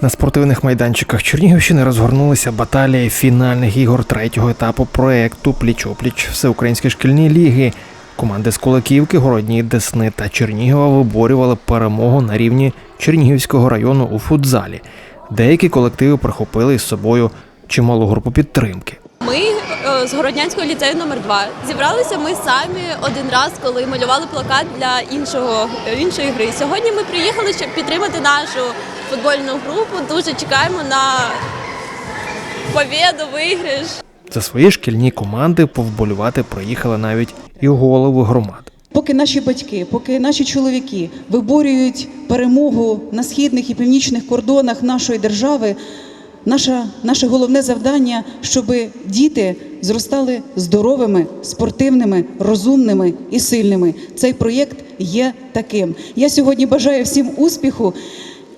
На спортивних майданчиках Чернігівщини розгорнулися баталії фінальних ігор третього етапу проекту Пліч-опліч Всеукраїнські шкільні ліги. Команди з Кулаківки, Городні, Десни та Чернігова виборювали перемогу на рівні Чернігівського району у футзалі. Деякі колективи прихопили із собою чималу групу підтримки. Ми з Городнянського ліцею номер 2 зібралися ми самі один раз, коли малювали плакат для іншого іншої гри. Сьогодні ми приїхали, щоб підтримати нашу футбольну групу. Дуже чекаємо на побєду, виграш. За свої шкільні команди повболювати приїхали навіть і голови громад. Поки наші батьки, поки наші чоловіки виборюють перемогу на східних і північних кордонах нашої держави, наше, наше головне завдання, щоб діти зростали здоровими, спортивними, розумними і сильними. Цей проєкт є таким. Я сьогодні бажаю всім успіху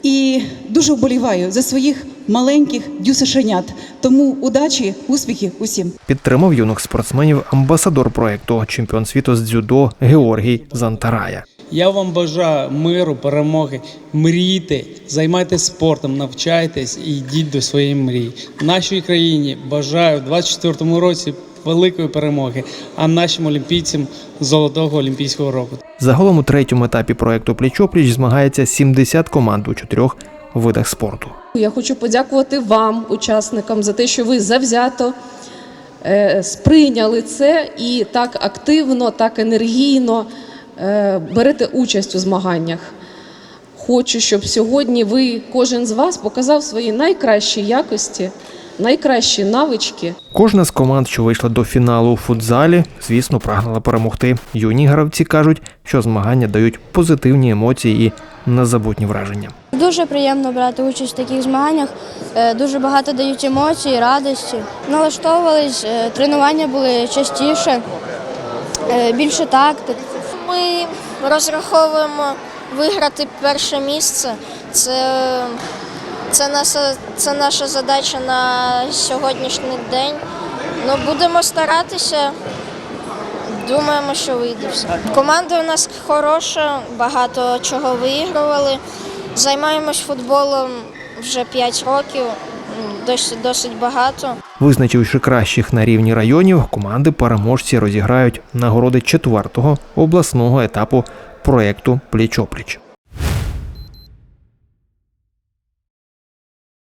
і дуже вболіваю за своїх маленьких дюсишенят. Тому удачі, успіхів усім. Підтримав юних спортсменів амбасадор проекту, чемпіон світу з дзюдо Георгій Зантарая. Я вам бажаю миру, перемоги. Мрійте, займайтесь спортом, навчайтесь і йдіть до своєї мрії. Нашій країні бажаю в 24-му році великої перемоги, а нашим олімпійцям золотого олімпійського року. Загалом у третьому етапі проекту Пліч-опліч змагається 70 команд у чотирьох видах спорту. Я хочу подякувати вам, учасникам, за те, що ви завзято е, сприйняли це і так активно, так енергійно берете участь у змаганнях. Хочу, щоб сьогодні ви, кожен з вас, показав свої найкращі якості, найкращі навички. Кожна з команд, що вийшла до фіналу у футзалі, звісно, прагнула перемогти. Юні гравці кажуть, що змагання дають позитивні емоції і незабутні враження. Дуже приємно брати участь в таких змаганнях. Е, Дуже багато дають емоцій, радості. Налаштовувались, е, тренування були частіше, е, більше тактик. Ми розраховуємо виграти перше місце. Це, це, наша, це наша задача на сьогоднішній день. Ну, будемо старатися. Думаємо, що вийде все. Команда у нас хороша, багато чого виігрували. Займаємось футболом вже 5 років, досить, досить багато. Визначивши кращих на рівні районів, команди переможці розіграють нагороди четвертого обласного етапу проекту Пліч-опліч.